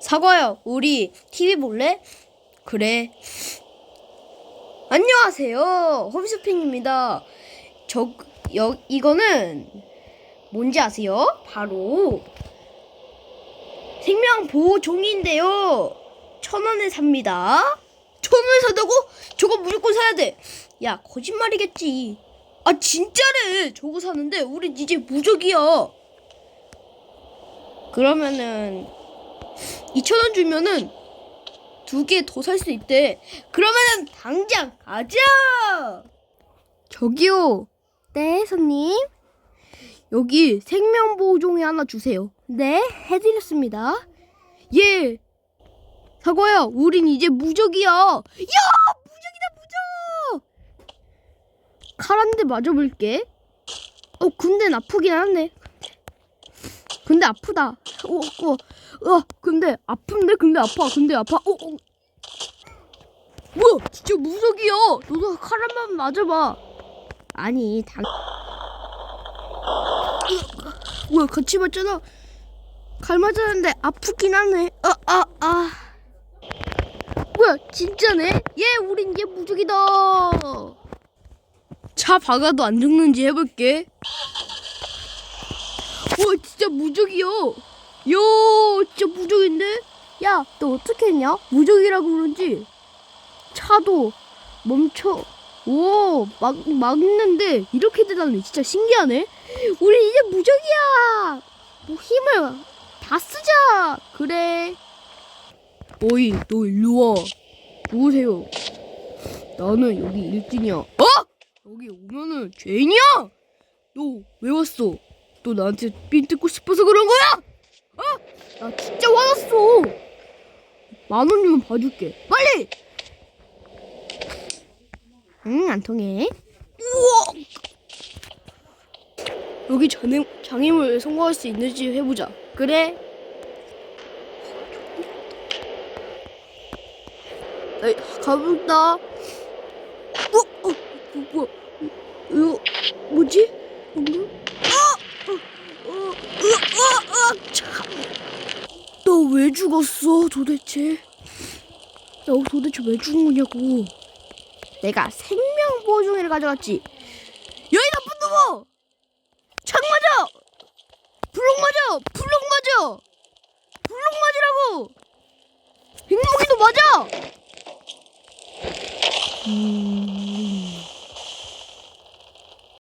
사과야, 우리 TV 볼래? 그래. 안녕하세요. 홈쇼핑입니다. 저, 여, 이거는 뭔지 아세요? 바로 생명보호종인데요. 천 원에 삽니다. 천 원에 사다고? 저거 무조건 사야 돼. 야, 거짓말이겠지. 아, 진짜래. 저거 사는데 우린 이제 무적이야. 그러면은 2,000원 주면은 두 개 더 살 수 있대. 그러면은 당장 가자. 저기요. 네, 손님. 여기 생명보호종이 하나 주세요. 네, 해드렸습니다. 예. 사과야, 우린 이제 무적이야. 야, 무적이다, 무적. 칼 한 대 맞아볼게. 어, 근데 아프긴 하네. 근데 아프다. 어, 어, 어, 근데 아픈데, 근데 아파, 근데 아파. 어, 어. 뭐야, 진짜 무적이야. 너도 칼 한번 맞아봐. 아니, 당. 으, 뭐야, 같이 맞잖아. 칼 맞았는데 아프긴 하네. 아, 아, 아. 뭐야, 진짜네? 예, 우린 얘 무적이다. 차 박아도 안 죽는지 해볼게. 와 진짜 무적이야. 야 진짜 무적인데? 야 너 어떻게 했냐? 무적이라고 그런지 차도 멈춰. 오, 막, 막는데 이렇게 되다니 진짜 신기하네. 우리 이제 무적이야. 뭐 힘을 다 쓰자. 그래. 어이, 너 일로 와. 누구세요? 나는 여기 일진이야. 어? 여기 오면은 죄인이야? 너 왜 왔어? 너 나한테 삥 뜯고 싶어서 그런 거야? 어? 나 진짜 화났어. 만 원이면 봐줄게. 빨리. 응, 안 통해. 우와. 여기 장애, 장애물 성공할 수 있는지 해보자. 그래. 에이, 가볼다. 어, 어, 뭐, 뭐, 이거 뭐지? 뭔가? 너 왜 죽었어 도대체? 너 도대체 왜 죽은 거냐고? 내가 생명 보호종이를 가져갔지. 야, 이 나쁜 놈아! 창 맞아! 블록 맞아! 블록 맞아! 블록 맞으라고! 빅목이도 맞아! 음...